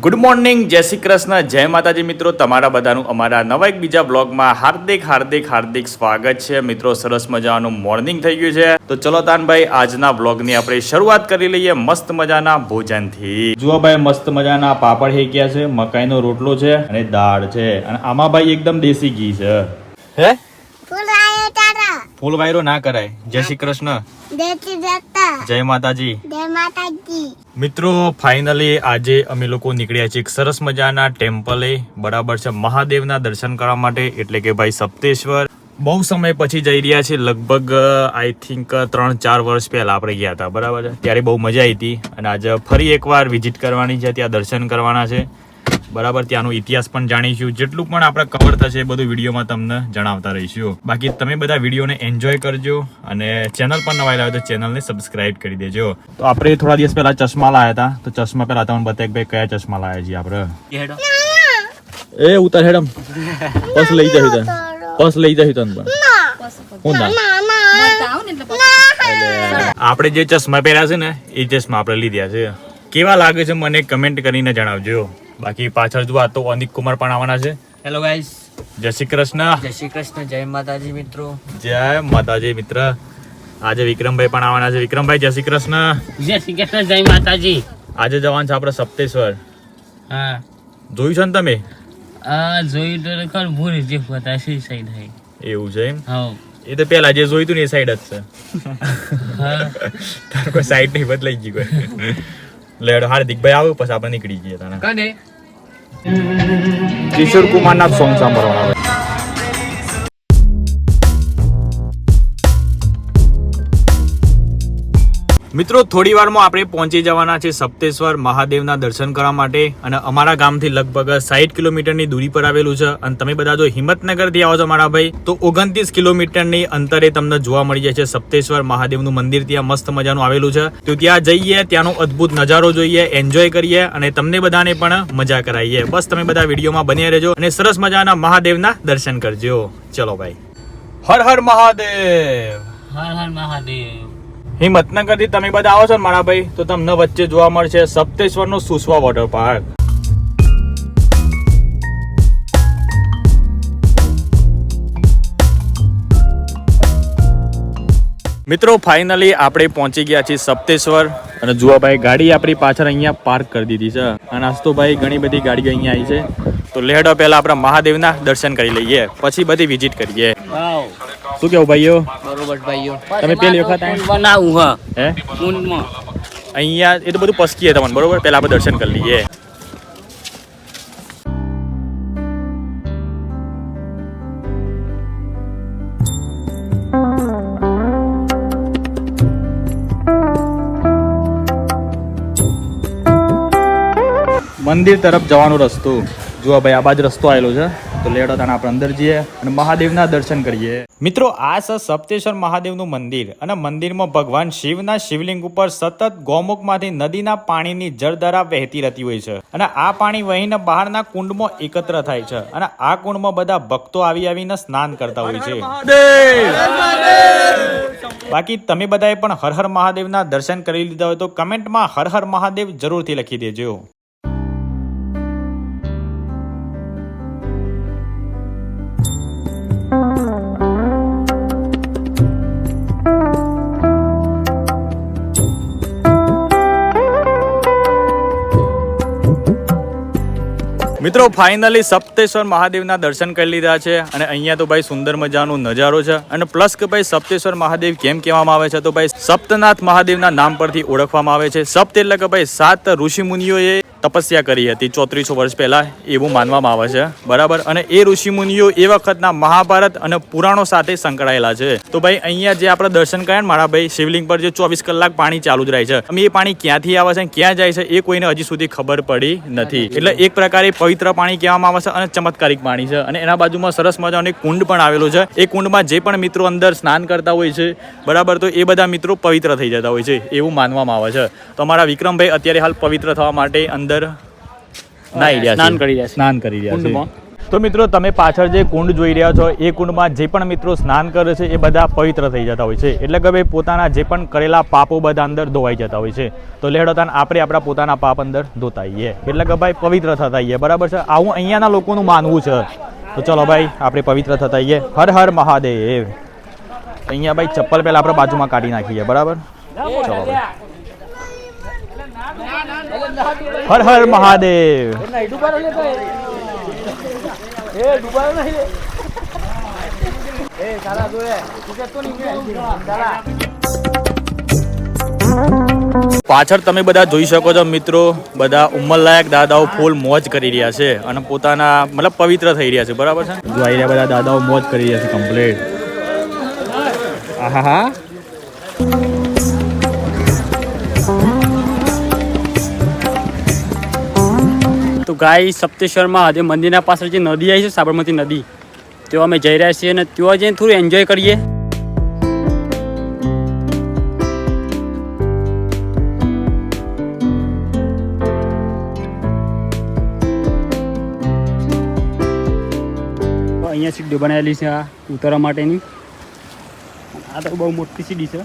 Good morning જય શ્રી કૃષ્ણ, જય માતાજી મિત્રો, તમારા બધાનું અમારા નવા એક બીજા બ્લોગમાં હાર્દિક હાર્દિક હાર્દિક સ્વાગત છે. મિત્રો, સરસ મજાનું મોર્નિંગ થઈ ગયું છે. તો ચલો તાનભાઈ, આજના બ્લોગની આપણે શરૂઆત કરી લઈએ મસ્ત મજાના ભોજનથી. જુઓ ભાઈ, મસ્ત મજાના પાપડ ગયા છે, મકાઈનો રોટલો છે અને દાળ છે. અને આમાં ભાઈ એકદમ દેશી ઘી છે. હે? ફૂલ વાયરો ના કરાય. જય શ્રી કૃષ્ણ જય માતાજી. જય માતાજી. મિત્રો ફાઇનલી આજે અમે લોકો નીકળ્યા છીએ એક સરસ મજાના ટેમ્પલે બરાબર છે. મહાદેવના દર્શન કરવા માટે એટલે કે ભાઈ સપ્તેશ્વર. બહુ સમય પછી જઈ રહ્યા છે લગભગ આઈ થિંક ત્રણ ચાર વર્ષ પહેલા આપણે ગયા હતા. બરાબર છે? ત્યારે બહુ મજા આવી હતી. અને આજે ફરી એકવાર વિઝિટ કરવાની છે. ત્યાં દર્શન કરવાના છે. બરાબર ત્યાંનો ઇતિહાસ પણ જાણીશું. જેટલું પણ આપણે કવર થશે એ બધું વિડીયોમાં તમને જણાવતા રહીશું. બાકી તમે બધા વિડીયોને એન્જોય કરજો અને ચેનલ પર નવા લાવે તો ચેનલને સબસ્ક્રાઇબ કરી દેજો. તો આપણે થોડા દિવસ પહેલા ચશ્મા લાયા હતા. તો ચશ્મા પહેલા તમને બતાવે કે ભાઈ કયા ચશ્મા લાયા છીએ આપણે. એ ઉતાર હેડમ. બસ લઈ જશું તને. બસ લઈ જશું તને પણ હું ના? આપણે જે ચશ્મા પહેર્યા છે ને એ ચશ્મા આપણે લીધા છે. કેવા લાગે છે મને કમેન્ટ કરીને જણાવજો. બાકી પાછળ જો તો અનિક કુમાર પણ આવવાના છે. હેલો ગાઈસ જય શ્રી કૃષ્ણ. જય શ્રી કૃષ્ણ જય માતાજી મિત્રો. જય માતાજી મિત્ર. આજે વિક્રમભાઈ પણ આવવાના છે. વિક્રમભાઈ જય શ્રી કૃષ્ણ. જય શ્રી કૃષ્ણ જય માતાજી. આજે જવાનું છે આપણે સપ્તેશ્વર. હા. જોયું છે ને તમે? આ જોઈ તો ખર ભૂલ જે સી સાઈડ હે. એવું છે એમ? હા. એ તો પેલા જે જોયું હતું ને એ સાઈડ જ છે. તાર કોઈ સાઈડ નહીં બદલાઈ ગઈ કોઈ લેડો હાર્દિકભાઈ આવ્યો પછી આપણે નીકળી જઈએ તને કને? किशोर कुमारनाच सॉन्ग सांभाळणार મિત્રો, થોડી વારમાં આપણે પહોંચી જવાના છે સપ્તેશ્વર મહાદેવના દર્શન કરવા માટે અને અમારા ગામથી લગભગ સાઠ કિલોમીટરની દૂરી પર આવેલું છે. અને તમે બધા જો હિંમતનગરથી આવો છો મારા ભાઈ, તો ઓગણત્રીસ કિલોમીટરની અંતરે તમને જોવા મળી જાય છે સપ્તેશ્વર મહાદેવનું મંદિર. ત્યાં મસ્ત મજાનું આવેલું છે. તો ત્યાં જઈએ, ત્યાંનો અદ્ભુત નજારો જોઈએ એન્જોય કરીએ અને તમને બધાને પણ મજા કરાવીએ. બસ તમે બધા વિડીયોમાં બન્યા રહેજો અને સરસ મજાના મહાદેવના દર્શન કરજો. ચલો ભાઈ. હર હર મહાદેવ. હર હર મહાદેવ. હિંમતનગરથી તમે બધા આવો છો મારા ભાઈ, તો તમને વચ્ચે જોવા મળશે સપ્તેશ્વરનો સુસવા વોટર પાર્ક મિત્રો ફાઇનલી આપણે પહોંચી ગયા છીએ સપ્તેશ્વર અને જુઓ ભાઈ ગાડી આપણી પાછળ અહીંયા પાર્ક કરી દીધી છે. અને આજ ભાઈ ઘણી બધી ગાડી અહીંયા આવી છે. તો લેડો પહેલા આપણે મહાદેવના દર્શન કરી લઈએ, પછી બધી વિઝિટ કરીએ. શું કેવું ભાઈઓ? બરોબર ભાઈઓ. તમે પેલી વખત બનાવું હા. હે? કુંડમાં અહીંયા એ તો બધું પસકીએ તમને બરોબર? પહેલા આપણે દર્શન કરી લઈએ. મંદિર તરફ જવાનો રસ્તો. જુઓ ભાઈ આ બાજુ રસ્તો આવેલો છે. તો લેડો તાણે આપણે અંદર જઈએ અને મહાદેવના દર્શન કરીએ. મિત્રો, આ છે સપ્તેશ્વર મહાદેવનું મંદિર અને મંદિરમાં ભગવાન શિવના શિવલિંગ ઉપર સતત ગૌમુખમાંથી નદીના પાણીની જળધારા વહેતી રહેતી હોય છે અને આ પાણી વહીને બહારના કુંડમાં એકત્ર થાય છે અને આ કુંડમાં બધા ભક્તો આવી આવીને સ્નાન કરતા હોય છે. બાકી તમે બધાએ પણ હર હર મહાદેવના દર્શન કરી લીધા હોય તો કમેન્ટમાં હર હર મહાદેવ જરૂરથી લખી દેજો. મિત્રો ફાઇનલી સપ્તેશ્વર મહાદેવના દર્શન કરી લીધા છે અને અહીંયા તો ભાઈ સુંદર મજાનો નજારો છે. અને પ્લસ કે ભાઈ સપ્તેશ્વર મહાદેવ કેમ કહેવામાં આવે છે? તો ભાઈ સપ્તનાથ મહાદેવના નામ પરથી ઓળખવામાં આવે છે. સપ્ત એટલે કે ભાઈ સાત ઋષિ મુનિઓએ તપસ્યા કરી હતી. ચોત્રીસો વર્ષ પહેલાં એવું માનવામાં આવે છે. બરાબર? અને એ ઋષિમુનિઓ એ વખતના મહાભારત અને પુરાણો સાથે સંકળાયેલા છે. તો ભાઈ અહીંયા જે આપણે દર્શન કર્યા ને મારા ભાઈ શિવલિંગ પર જે ચોવીસ કલાક પાણી ચાલુ જ રહે છે. અમે એ પાણી ક્યાંથી આવે છે અને ક્યાં જાય છે એ કોઈને હજી સુધી ખબર પડી નથી. એટલે એક પ્રકારે પવિત્ર પાણી કહેવામાં આવે છે અને ચમત્કારિક પાણી છે. અને એના બાજુમાં સરસ મજાનો એક કુંડ પણ આવેલું છે. એ કુંડમાં જે પણ મિત્રો અંદર સ્નાન કરતા હોય છે બરાબર? તો એ બધા મિત્રો પવિત્ર થઈ જતા હોય છે એવું માનવામાં આવે છે. તો અમારા વિક્રમભાઈ અત્યારે હાલ પવિત્ર થવા માટે અંદર નાહી રહ્યા સ્નાન કરી રહ્યા સ્નાન કરી રહ્યા છે. તો મિત્રો તમે પાછળ જે કુંડ જોઈ રહ્યા છો એ કુંડમાં જે પણ મિત્રો સ્નાન કરે છે એ બધા પવિત્ર થઈ જતા હોય છે. એટલે કે ભાઈ પોતાના જે પણ કરેલા પાપો બધા અંદર ધોવાઈ જતા હોય છે. તો લેડો આપણે આપણા પોતાના પાપ અંદર ધોતા આવીએ એટલે કે ભાઈ પવિત્ર થતા આવીએ બરાબર છે? આવું અહીંયાના લોકોનું માનવું છે. તો ચલો ભાઈ આપણે પવિત્ર થતા આવીએ હર હર મહાદેવ. અહીંયા ભાઈ ચપ્પલ પહેલા આપણે બાજુમાં કાઢી નાખીએ. બરાબર? ચલો ભાઈ. હર હર મહાદેવ. પાછળ તમે બધા જોઈ શકો છો મિત્રો બધા ઉંમરલાયક દાદાઓ ફૂલ મોજ કરી રહ્યા છે અને પોતાના મતલબ પવિત્ર થઈ રહ્યા છે બરાબર છે જોઈ રહ્યા બધા દાદાઓ મોજ કરી રહ્યા છે કમ્પ્લીટ આહા તો ગાય સપ્તેશ્વર મહાદેવ મંદિરના પાછળ જે નદી આવી છે, સાબરમતી નદી તેઓ અમે જઈ રહ્યા છીએ અને ત્યાં જઈને થોડું એન્જોય કરીએ. અહીંયા સીડી બનાવેલી છે આ ઉતરવા માટેની. આ તો બહુ મોટી સીડી છે.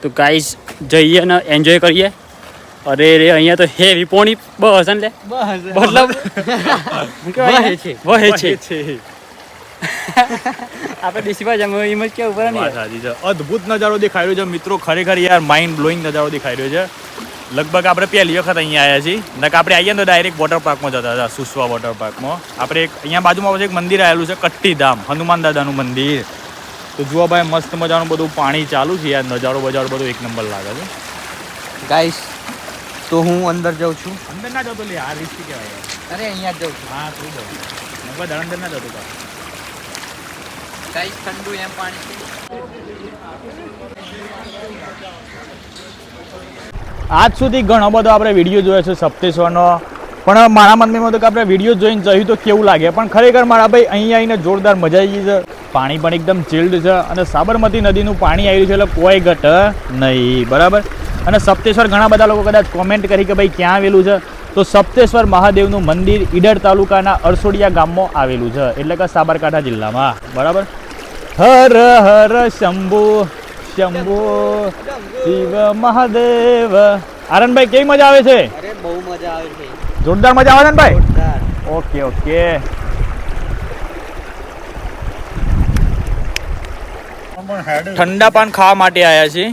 તો ગાઈસ જઈએ અને એન્જોય કરીએ. અરે રે અહીંયા તો હેવી પોણી બસ ને લે મતલબ વહે છે. આપણે દેશી ભાષામાં એમ જ કેવું વાત સાચી છે. અદ્ભુત નજારો દેખાઈ રહ્યો છે. મિત્રો ખરેખર યાર માઇન્ડ બ્લોઈંગ નજારો દેખાઈ રહ્યો છે. લગભગ આપણે પહેલી વખત અહીંયા આવ્યા છીએ. નક આપણે આવીએ તો ડાયરેક્ટ વોટર પાર્કમાં જતા હતા સુસવા વોટર પાર્કમાં આપણે એક અહીંયા બાજુમાં પછી એક મંદિર આવેલું છે કટ્ટીધામ હનુમાન દાદાનું મંદિર. તો જુઓ ભાઈ મસ્ત મજાનું બધું પાણી ચાલુ છે. યાર નજારો બજારો બધું એક નંબર લાગે છે. ગાઈસ તો હું અંદર જાઉં છું. અંદર ના જતો લે આ રિસ્ક કહેવાય. અરે અહીંયા જ જાઉં છું. હા તું જાઉં નકવા અંદર ના જતો તો કઈ. ઠંડુ એમ પાણી આજ સુધી ઘણો બધો આપણે વીડિયો જોયો છે સપ્તેશ્વરનો. પણ મારા મનમાં તો કે આપણે વીડિયો જોઈને જોયું તો કેવું લાગે? પણ ખરેખર મારા ભાઈ અહીંયા આવીને જોરદાર મજા આવી ગઈ છે. પાણી પણ એકદમ ચિલ્ડ છે અને સાબરમતી નદીનું પાણી આવ્યું છે એટલે કોઈ ઘટ નહીં બરાબર? અને સપ્તેશ્વર ઘણા બધા લોકો કદાચ કોમેન્ટ કરી કે ભાઈ ક્યાં આવેલું છે? તો સપ્તેશ્વર મહાદેવનું મંદિર ઈડર તાલુકાના અરસોડિયા ગામમાં આવેલું છે. એટલે કે સાબરકાંઠા જિલ્લામાં. બરાબર? હર હર શંભુ શંભુ શિવ મહાદેવ. આરણભાઈ કેવી મજા આવે છે? અરે બહુ મજા આવે છે. જોરદાર મજા આવે છે ને ભાઈ? Okay okay. ઠંડા પાન ખાવા માટે આવ્યા છે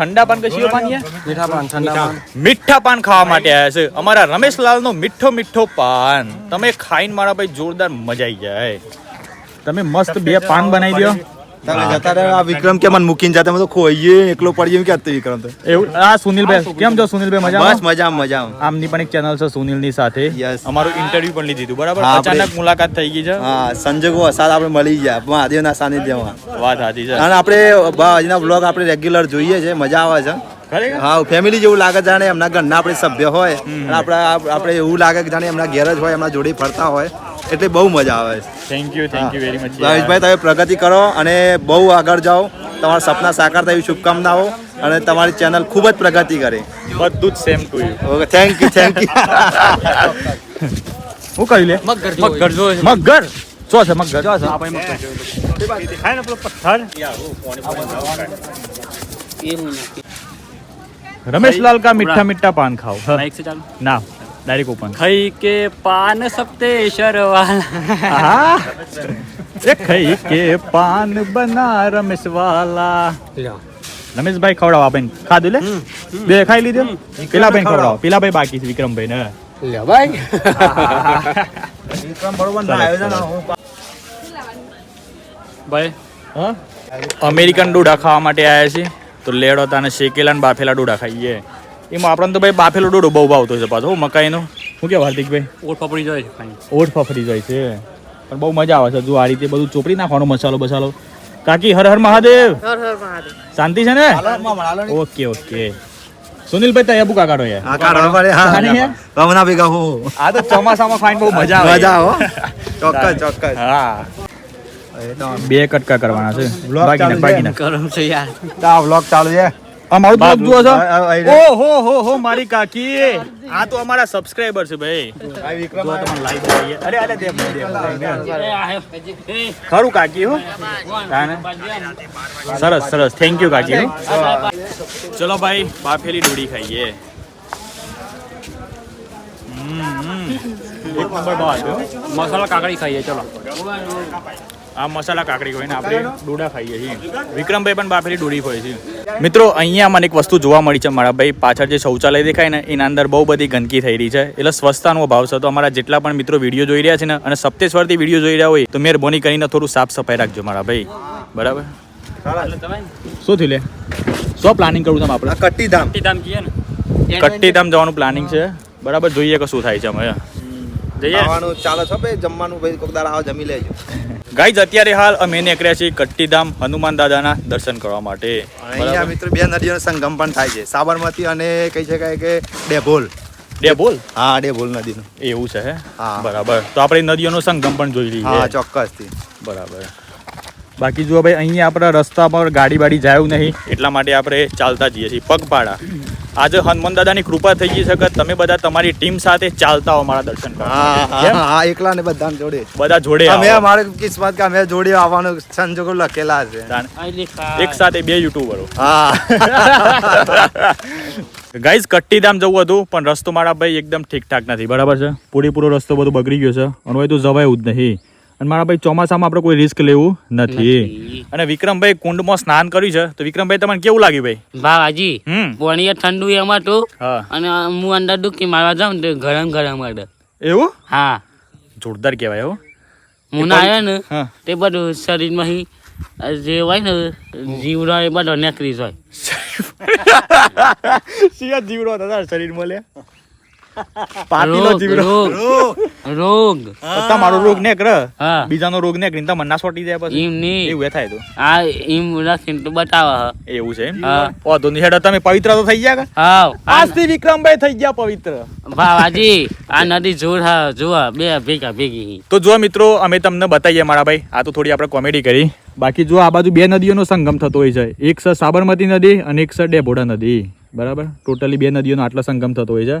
ઠંડા પાન કશી પાન મીઠા પાન ઠંડા પાન. મીઠા પાન ખાવા માટે આવ્યા છે. અમારા રમેશલાલ નો મીઠો મીઠો પાન. તમે ખાઈને મારા ભાઈ જોરદાર મજા આવી જાય. તમે મસ્ત બે પાન બનાવી દો તમે જતા રહ્યા આ વિક્રમ કે મને મૂકીને જતા મેં તો ખોઈએ એકલો પડીએ કે ક્યાં વિક્રમ તો. એવું? આ સુનિલભાઈ કેમ છો સુનિલભાઈ મજા બસ મજા મજા આમની પણ એક ચેનલ છે સુનિલની સાથે. અમારું ઇન્ટરવ્યુ પણ લીધી હતું બરાબર? અચાનક મુલાકાત થઈ ગઈ છે? હા સંજોગો અસાદ આપણે મળી ગયા મહાદેવના સાનિધ્યમાં. વાત સાચી છે. અને આપણે બાજુના બ્લોગ આપણે રેગ્યુલર જોઈએ છે મજા આવે છે. હા ફેમિલી જેવું લાગે જાણે એમના ઘરના આપણે સભ્ય હોય અને આપણા આપણે એવું લાગે કે જાણે એમના ઘેર જ હોય એમના જોડે ફરતા હોય. એટલે બહુ મજા આવે છે. Thank you thank you very much ભાવેશભાઈ તમે પ્રગતિ કરો અને બહુ આગળ જાઓ. તમારા સપના સાકાર થાય એવી શુભકામનાઓ અને તમારી ચેનલ ખૂબ જ પ્રગતિ કરે. બધું જ same to you okay thank you thank you હું કહી લે? મગર મગર જો છે. મગર? જો છે મગર. આપણે મગર. દેખાય ને પેલો પથ્થર. રમેશલાલ કા મીઠા મીઠા પાન ખાઓ? ના. ડાયરેક્ટ ઓપન ખાઈ કે પાન સપ્તેશ્વર વાલા એ ખઈ કે પાન બના રમેશ વાલા રમેશભાઈ ખવડાવો આ બેન. ખાધું લે? બે ખાઈ લીધું? પેલા ભાઈ ખવડાવો. પેલા ભાઈ બાકી છે વિક્રમભાઈ ને વિક્રમ બરોબર ના આયોજન હું ભાઈ. અમેરિકન ડોડા ખાવા માટે આવ્યા છે તો લેડો તાને શેકેલા ને બાફેલા ડોડા ખાઈએ. એમાં આપણને તો ભાઈ બાફેલો ડોડો બહુ ભાવતો છે પાછો મકાઈનો. શું કે હાર્દિકભાઈ? ઓટ ફફડી જાય છે ઓટ ફફડી જાય છે. પણ બહુ મજા આવે છે જો આ રીતે બધું ચોપડી નાખવાનો મસાલો બસાલો. કાકી હર હર મહાદેવ. શાંતિ છે ને? Okay okay. સુનિલભાઈ બુકા કાઢો યાર. હા કાઢો પડે હા ખાની ભેગા હું આ તો ચોમાસામાં ફાઈન બહુ મજા આવે મજા આવો ચોક્કસ ચોક્કસ. હા. બે કટકા કરવાના છે. છે. યાર. વ્લોગ ચાલુ છે. આ મારું બ્લોગ જુઓ છો? ઓ હો હો હો મારી કાકી. આ તો અમારા સબસ્ક્રાઇબર છે ભાઈ. આ વિક્રમ તમને અરે અરે દે દે, ખરું કાકી હો? સરસ સરસ. થેન્ક યુ કાકી ચલો ભાઈ બાફેલી ડોડી ખાઈએ. એક નંબર મસાલા કાકડી ખાઈએ ચલો. આ મસાલા કાકડી હોય ને આપણે ડોડા ખાઈએ છીએ. વિક્રમભાઈ પણ બાફેલી ડોડી હોય છે. મિત્રો અહીંયા મને એક વસ્તુ જોવા મળી છે. મારા ભાઈ પાછળ જે શૌચાલય દેખાય ને એના અંદર બહુ બધી ગંદકી થઈ રહી છે. એટલે સ્વચ્છતાનો અભાવ છે. તો અમારા જેટલા પણ મિત્રો વીડિયો જોઈ રહ્યા છે ને અને સપ્તેશ્વરથી વીડિયો જોઈ રહ્યા હોય તો મહેરબાની કરીને થોડું સાફ સફાઈ રાખજો મારા ભાઈ. બરાબર? શું થયું લે? શું પ્લાનિંગ કરવું તમે આપણે? કટ્ટીધામ. કટ્ટીધામ કીએ ને. કટ્ટીધામ જવાનું પ્લાનિંગ છે. બરાબર? જોઈએ કે શું થાય છે અમે. જઈએ. ચાલો છો ભાઈ જમવાનું ભાઈ કોક દાડા આવો જમી લેજો. ગાઈઝ અત્યારે હાલ અમે નીકળ્યા છીએ કટ્ટીધામ હનુમાન દાદાના દર્શન કરવા માટે. અહીંયા મિત્ર બે નદીઓનો સંગમ પણ થાય છે. સાબરમતી અને કહી શકાય કે ડેભોલ. ડે બોલ હા ડેભોલ નદીનું. એવું છે હે? હા. બરાબર. તો આપણે નદીઓનો સંગમ પણ જોઈ હા લઈએ ચોક્કસથી. બરાબર. બાકી જો ભાઈ અહીંયા આપણા રસ્તા પર ગાડી બાડી જાય નહીં. એટલા માટે આપણે ચાલતા જઈએ છીએ. પગપાળા. આજે હનુમાન દાદાની કૃપા થઈ ગઈ છે કે તમે બધા તમારી ટીમ સાથે ચાલતા હો મારા દર્શન હા કરવા હા હા એકલા ને બધા જોડે. બધા જોડે અમે. અમારે કિસ્મત કે અમે જોડે આવવાનું સંજોગો લખેલા છે. એક સાથે બે યુટ્યુબરો. હા. ગાઈઝ કટ્ટીધામ જવું હતું પણ રસ્તો મારા ભાઈ એકદમ ઠીકઠાક નથી. બરાબર છે? પૂરેપૂરો રસ્તો બધો બગડી ગયો છે. અને હવે તો જવાયું જ નહીં. અને મારા ભાઈ ચોમાસામાં આપણે કોઈ રિસ્ક લેવું નથી. અને વિક્રમભાઈ કુંડમાં સ્નાન કર્યું છે તો વિક્રમભાઈ તમને કેવું લાગ્યું ભાઈ? બાવાજી હમ. પાણી ઠંડુ એમાં તો અને હું અંદર ડૂબકી મારવા જાઉં ને તો ગરમ ગરમ અડે એવું? હા. જોરદાર કહેવાય હો. હું આવ્યો ને તે બધું શરીરમાં જે હોય ને જીવડો એ બધો નીકળી જાય. શિયા જીવડો દાદા શરીરમાં લે. પાટીલો જીવડો. રોગ રોગ. તમારો રોગ ને કર બીજાનો રોગ ને કરીને તમને ના સોટી જાય પછી. એમ નહીં. એવું થાય તો. આ એમ રાખીને તો બતાવે. એવું છે એમ? ઓ તો હેડ તમે પવિત્ર તો થઈ ગયા કે? હાવ આજથી વિક્રમભાઈ થઈ ગયા પવિત્ર. બાવાજી આ નદી જોડ હા જોવા બે ભેગા ભેગી તો જો મિત્રો અમે તમને બતાવીએ મારા ભાઈ. આ તો થોડી આપણે કોમેડી કરી. બાકી જો આ બાજુ બે નદીઓનો સંગમ થતો હોય છે. એક છે સાબરમતી નદી અને એક છે ડેભોડા નદી. બરાબર? ટોટલી બે નદીઓનો આટલો સંગમ થતો હોય છે.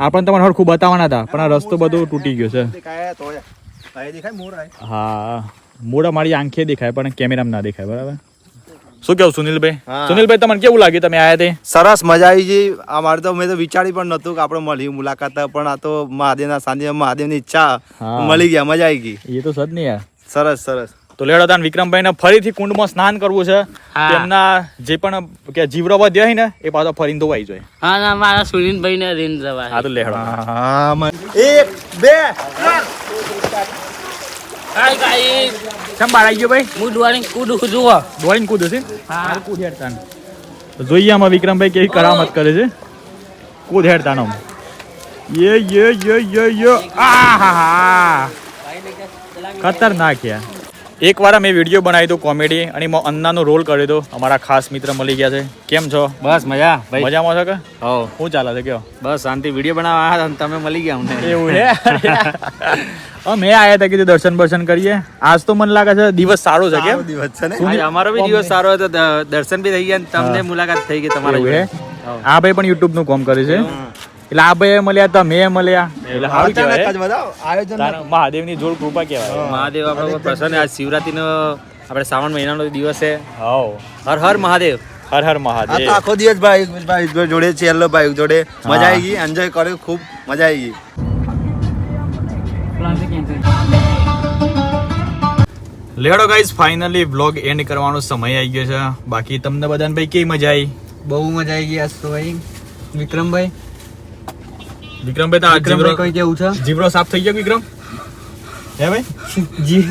આ પણ તમારે હરખું બતાવવાના હતા પણ આ રસ્તો બધો તૂટી ગયો છે. હા. મોડા મારી આંખે દેખાય પણ કેમેરામાં ના દેખાય બરાબર? શું કેવું સુનિલભાઈ. સુનિલભાઈ તમને કેવું લાગ્યું? તમે આયા તે? સરસ મજા આવી ગઈ અમારે તો મેં તો વિચારી પણ નતું કે આપણે મળી મુલાકાત પણ આ તો મહાદેવના સાંજે મહાદેવની ઈચ્છા મળી ગયા મજા આવી ગઈ. એ તો સદ નહીં યાર. સરસ સરસ. તો લેડો તાન વિક્રમભાઈને ફરીથી કુંડમાં સ્નાન કરવું છે. એમના તેમના જે પણ કે જીવરો વધ્યા હોય ને એ પાછો ફરીને ધોવાઈ જોઈએ હા ના મારા સુરીનભાઈ ને રેન જવા હા તો લેડો હા એક બે હાય ગાઈસ કેમ ગયો ભાઈ? હું દોડીને કૂદું જુઓ દોડીને કૂદું છે? હા. કૂદ હેડતાન તો જોઈએ આમાં વિક્રમભાઈ કેવી કરામત કરે છે. કૂદ હેડતાનો યે યે યે યે યે. હા ખતરનાક યાર એક વાર મેં વીડિયો બનાવી દો કોમેડી અને એમાં અન્નાનો રોલ કર્યો હતો અમારા ખાસ મિત્ર મળી ગયા છે. કેમ છો? બસ મજા ભાઈ. મજામાં છો કે? હો શું ચાલે છે કયો? બસ શાંતિ. વીડિયો બનાવવા આવ્યા હતા તમે મળી ગયા અમને. એવું છે? મેં આયા હતા કીધું દર્શન બર્શન કરીએ. આજ તો મને લાગે છે દિવસ સારો છે કેમ? દિવસ છે ને? અમારો બી દિવસ સારો હતો. દર્શન બી થઈ ગયા તમને મુલાકાત થઈ ગઈ તમારા હા જોડે. ભાઈ પણ યુટ્યુબનું કામ કરે છે. એટલે આ ભાઈ મળ્યા હતા મેં મળ્યા. એટલે સારું કહેવાય. આયોજન મહાદેવની જોડ કૃપા કહેવાય. મહાદેવ આપણે પર પ્રસન્ન આજ શિવરાત્રીનો આપણે શ્રાવણ મહિનાનો દિવસ છે. હર હર મહાદેવ. હર હર મહાદેવ. આખો દિવસ ભાઈ ભાઈ જોડે છે યલો ભાઈ જોડે. મજા આવી ગઈ એન્જોય કર્યો ખૂબ મજા આવી ગઈ. લેડો ગાઈઝ ફાઇનલી વ્લોગ એન્ડ કરવાનો સમય આવી ગયો છે. બાકી તમને બધાને ભાઈ કેવી મજા આવી બહુ મજા આવી ગઈ આજ તો ભાઈ. વિક્રમભાઈ? વિક્રમભાઈ તો આ જીવરો કઈ કેવું છે? જીવરો સાફ થઈ ગયો વિક્રમ? હે ભાઈ? જી.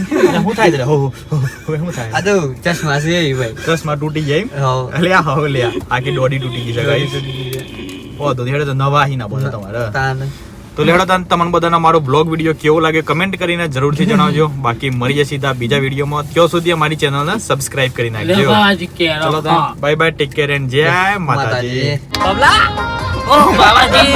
હું થાય છે હો હો, હો, હવે શું થાય? આ તો ચશ્મા છે એ ભાઈ. ચશ્મા તૂટી જાય? હો. અલે આ હવે લે આખી દોડી તૂટી ગઈ છે ગાઈસ ઓ તો હેડે તો નવા હી ના બોલો તમારે તાન તો લેડો તાન તમને બધાના મારો બ્લોગ વીડિયો કેવો લાગે કમેન્ટ કરીને જરૂરથી જણાવજો. બાકી મળીએ સીધા બીજા વિડીયોમાં ત્યાં સુધી અમારી ચેનલને સબસ્ક્રાઇબ કરી નાખજો. ચલો bye bye take care and જય માતાજી. માતાજી ઓ બાવાજી